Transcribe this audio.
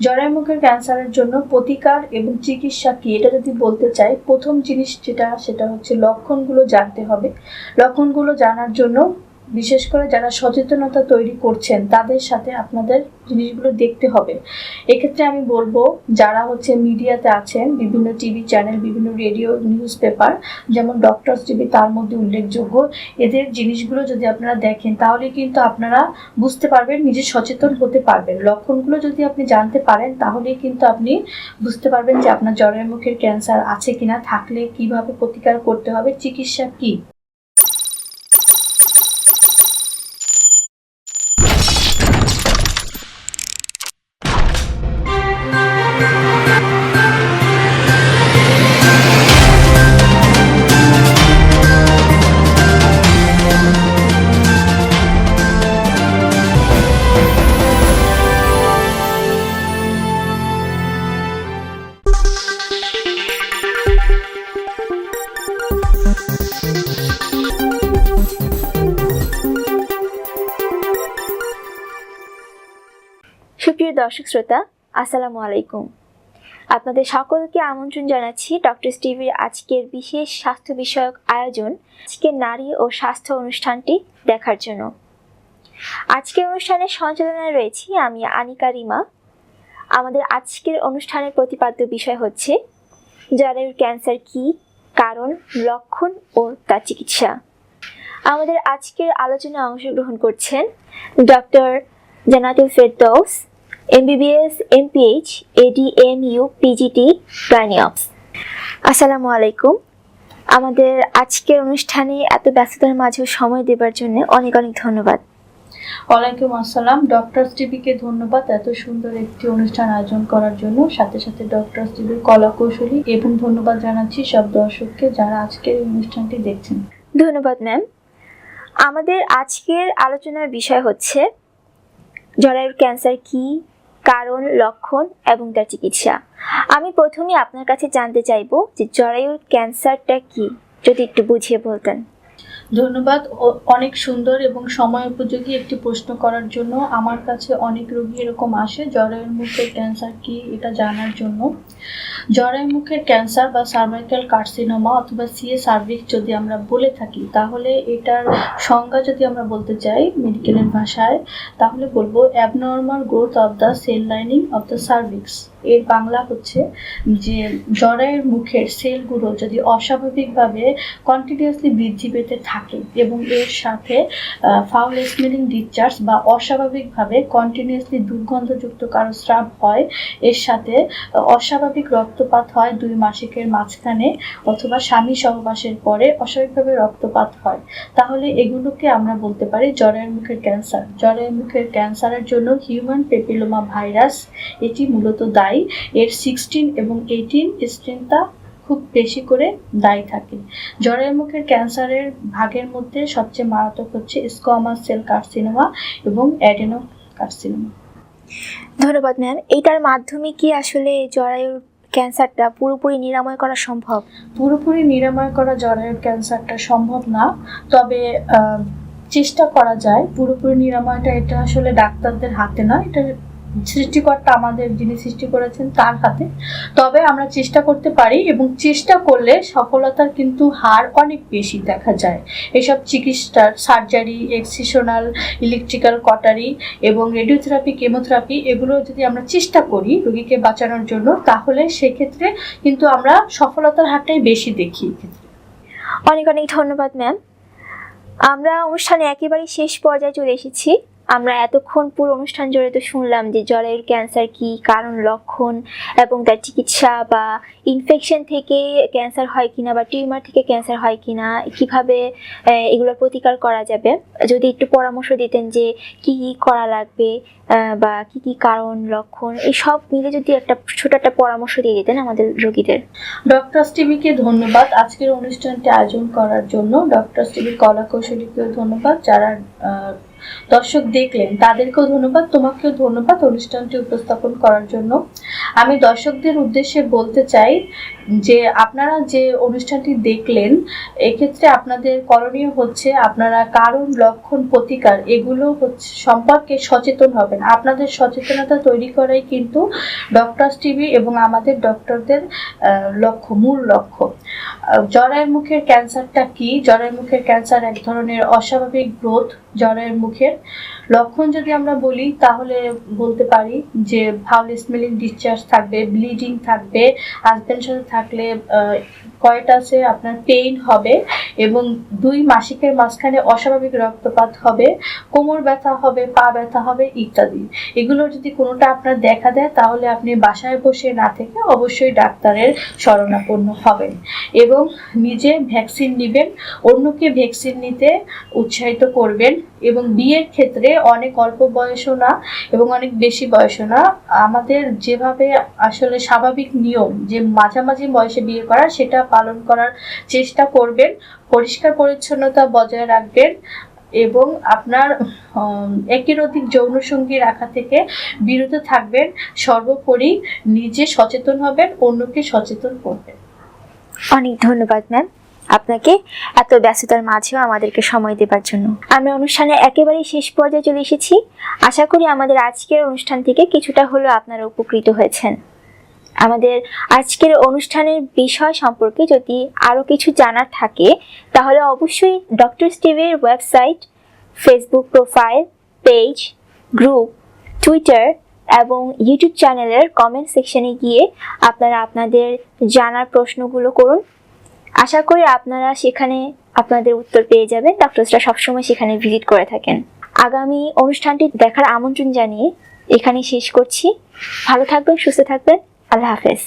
জরায়ু মুখের ক্যান্সারের জন্য প্রতিকার এবং চিকিৎসা কি? এটা যদি বলতে চাই, প্রথম জিনিস যেটা, সেটা হচ্ছে লক্ষণগুলো জানতে হবে। লক্ষণগুলো জানার জন্য বিশেষ করে যারা সচেতনতা তৈরি করছেন, তাদের সাথে আপনাদের জিনিসগুলো দেখতে হবে। এক্ষেত্রে আমি বলব, যারা হচ্ছে মিডিয়াতে আছেন, বিভিন্ন টিভি চ্যানেল, বিভিন্ন রেডিও নিউজ পেপার, যেমন ডক্টরস টিভি, তার মধ্যে উল্লেখযোগ্য, এদের জিনিসগুলো যদি আপনারা দেখেন, তাহলে কিন্তু আপনারা বুঝতে পারবেন, নিজে সচেতন হতে পারবেন। লক্ষণগুলো যদি আপনি জানতে পারেন, তাহলে কিন্তু আপনি বুঝতে পারবেন যে আপনার জ্বরের মুখের ক্যান্সার আছে কিনা, থাকলে কীভাবে প্রতিকার করতে হবে, চিকিৎসা কি। দর্শক শ্রোতা, আসসালামু আলাইকুম। আপনাদের সকলকে আমন্ত্রণ জানাচ্ছি ডক্টর টিভির আজকের বিশেষ স্বাস্থ্য বিষয়ক আয়োজন, আজকে নারী ও স্বাস্থ্য অনুষ্ঠানটি দেখার জন্য। আজকের অনুষ্ঠানের সঞ্চালনায় রয়েছি আমি আনিকা রিমা। আমাদের আজকের অনুষ্ঠানের প্রতিপাদ্য বিষয় হচ্ছে জরায়ুর ক্যান্সার কি, কারণ, লক্ষণ ও তার চিকিৎসা। আমাদের আজকের আলোচনায় অংশগ্রহণ করছেন doctor Jannatul Ferdous MBBS MPH ADMU PGT গাইনিঅপস আসসালামু আলাইকুম। আমাদের আজকের অনুষ্ঠানে এত ব্যস্ততার মাঝেও সময় দেবার জন্য অনেক অনেক ধন্যবাদ। ওয়ালাইকুম আসসালাম। ডক্টর টিভিকে ধন্যবাদ এত সুন্দর একটি অনুষ্ঠান আয়োজন করার জন্য। সাথে সাথে ডক্টর টিভির কলা কৌশলী এবং ধন্যবাদ জানাচ্ছি সব দর্শককে যারা আজকের অনুষ্ঠানটি দেখছেন। ধন্যবাদ ম্যাম আমাদের আজকের আলোচনার বিষয় হচ্ছে জরায়ুর ক্যান্সার কি? কারণ, লক্ষণ এবং তার চিকিৎসা। আমি প্রথমে আপনার কাছে জানতে চাইব যে জরায়ুর ক্যান্সারটা কি, যদি একটু বুঝিয়ে বলতেন। ধন্যবাদ। অনেক সুন্দর এবং সময় উপযোগী একটি প্রশ্ন করার জন্য। আমার কাছে অনেক রোগী এরকম আসে, জরায়ুর মুখের ক্যান্সার কি এটা জানার জন্য। জরায়ু মুখের ক্যান্সার বা সার্ভাইকাল কার্সিনোমা অথবা সিএ সার্ভিক্স যদি আমরা বলে থাকি, তাহলে এটার সংজ্ঞা যদি আমরা বলতে চাই মেডিকেলের ভাষায়, তাহলে বলব abnormal growth of the cell lining of the cervix এর বাংলা হচ্ছে যে জরায়ুর মুখের সেলগুলো যদি অস্বাভাবিকভাবে কন্টিনিউয়াসলি বৃদ্ধি পেতে থাকে এবং এর সাথে ফাউল স্মেলিং ডিসচার্জ বা অস্বাভাবিকভাবে কন্টিনিউয়াসলি দুর্গন্ধযুক্ত কারও স্রাব হয়, এর সাথে অস্বাভাবিক রক্তপাত হয় দুই মাসিকের মাঝখানে অথবা স্বামী সহবাসের পরে অস্বাভাবিকভাবে রক্তপাত হয়। তাহলে এগুলোকে আমরা বলতে পারি জরায়ুর মুখের ক্যান্সার জরায়ুর মুখের ক্যান্সারের জন্য হিউম্যান পেপিলোমা ভাইরাস এটি মূলত দায়ী এর সিক্সটিন এবং এইটিন স্ট্রেনটা খুব বেশি করে দায়ী থাকে। জরায়ু মুখের ক্যান্সারের ভাগের মধ্যে সবচেয়ে মারাত্মক হচ্ছে স্কোয়ামাস সেল কার্সিনোমা এবং অ্যাডেনো কার্সিনোমা ধন্যবাদ ম্যাম এটার মাধ্যমে কি আসলে জরায়ুর ক্যান্সারটা পুরোপুরি নিরাময় করা সম্ভব? পুরোপুরি নিরাময় করা জরায়ুর ক্যান্সারটা সম্ভব না তবে চেষ্টা করা যায়। পুরোপুরি নিরাময়টা এটা আসলে ডাক্তারদের হাতে না এটা সৃষ্টিকর্তা আমাদের যিনি সৃষ্টি করেছেন তার হাতে। তবে আমরা চেষ্টা করতে পারি এবং চেষ্টা করলে সফলতার কিন্তু হার অনেক বেশি দেখা যায়। এসব চিকিৎসার সার্জারি, এক্সিশনাল, ইলেকট্রিক্যাল কটারি এবং রেডিওথেরাপি, কেমোথেরাপি এগুলো যদি আমরা চেষ্টা করি রোগীকে বাঁচানোর জন্য, তাহলে সেক্ষেত্রে কিন্তু আমরা সফলতার হারটাই বেশি দেখি অনেক অনেক ধন্যবাদ ম্যাম আমরা অনুষ্ঠানে একেবারেই শেষ পর্যায়ে চলে এসেছি। আমরা এতক্ষণ পুরো অনুষ্ঠান জুড়ে তো শুনলাম যে জরায়ুর ক্যান্সার কি কারণ, লক্ষণ এবং তার চিকিৎসা বা ইনফেকশন থেকে ক্যান্সার হয় কিনা বা টিউমার থেকে ক্যান্সার হয় কিনা, কীভাবে এগুলোর প্রতিকার করা যাবে? যদি একটু পরামর্শ দিতেন যে কি কি করা লাগবে বা কি কি কারণ, লক্ষণ, এই সব মিলে যদি একটা ছোট একটা পরামর্শ দিয়ে দিতেন আমাদের রোগীদের। ডক্টর টিভিকে ধন্যবাদ আজকের অনুষ্ঠানটি আয়োজন করার জন্য। ডক্টর টিভির কলা কৌশলীকেও ধন্যবাদ, যারা দর্শক দেখলেন, তাদেরকেও ধন্যবাদ, তোমাকেও ধন্যবাদ অনুষ্ঠানটি উপস্থাপন করার জন্য। আমি দর্শকদের উদ্দেশ্যে বলতে চাই যে আপনারা যে অনুষ্ঠানটি দেখলেন, এক্ষেত্রে আপনাদের করণীয় হচ্ছে আপনারা কারণ, লক্ষণ, প্রতিকার এগুলো হচ্ছে সম্পর্কে সচেতন হবেন। আপনাদের সচেতনতা তৈরি করাই কিন্তু ডক্টরস টিভি এবং আমাদের ডক্টরদের লক্ষ্য, মূল লক্ষ্য। জরায়ুর মুখের ক্যান্সারটা কি? জরায়ুর মুখের ক্যান্সার এক ধরনের অস্বাভাবিক গ্রোথ। জরায়ুর মুখের লক্ষণ যদি আমরা বলি তাহলে বলতে পারি যে ফাউল স্মেলিং ডিসচার্জ থাকবে ব্লিডিং থাকবে হাজব্যান্ড সাথে থাকলে আহ, আছে আপনার পেইন হবে। এবং দুই মাসিকের মাঝখানে অস্বাভাবিক রক্তপাত হবে, কোমর ব্যথা হবে, পা ব্যথা হবে ইত্যাদি। এগুলো যদি কোনোটা আপনার দেখা দেয়, তাহলে আপনি বাসায় বসে না থেকে অবশ্যই ডাক্তারের শরণাপন্ন হবেন এবং নিজে ভ্যাকসিন নেবেন, অন্যকে ভ্যাকসিন নিতে উৎসাহিত করবেন এবং বিয়ের ক্ষেত্রে অনেক অল্প বয়সও না এবং অনেক বেশি বয়সও না। আমাদের যেভাবে আসলে স্বাভাবিক নিয়ম যে মাঝামাঝি বয়সে বিয়ে করা, সেটা পালন করার চেষ্টা করবেন। পরিষ্কার পরিচ্ছন্নতা বজায় রাখবেন এবং আপনার একের অধিক যৌনসঙ্গী রাখা থেকে বিরত থাকবেন। সর্বোপরি নিজে সচেতন হবেন, অন্যকে সচেতন করবেন। অনেক ধন্যবাদ ম্যাম আপনাকে এত ব্যস্ততার মাঝেও আমাদেরকে সময় দেবার জন্য। আমরা অনুষ্ঠানে একেবারেই শেষ পর্যায়ে চলে এসেছি। আশা করি আমাদের আজকের অনুষ্ঠান থেকে কিছুটা হলেও আপনারা উপকৃত হয়েছেন। আমাদের আজকের অনুষ্ঠানের বিষয় সম্পর্কে যদি আরও কিছু জানার থাকে, তাহলে অবশ্যই doctor স্টিভের website, Facebook profile, page, group, Twitter এবং ইউটিউব চ্যানেলের কমেন্ট সেকশনে গিয়ে আপনারা আপনাদের জানার প্রশ্নগুলো করুন। আশা করি আপনারা সেখানে আপনাদের উত্তর পেয়ে যাবেন। ডক্টরসরা সবসময় সেখানে ভিজিট করে থাকেন। আগামী অনুষ্ঠানটি দেখার আমন্ত্রণ জানিয়ে এখানে শেষ করছি। ভালো থাকবেন, সুস্থ থাকবেন। আল্লাহ হাফেজ।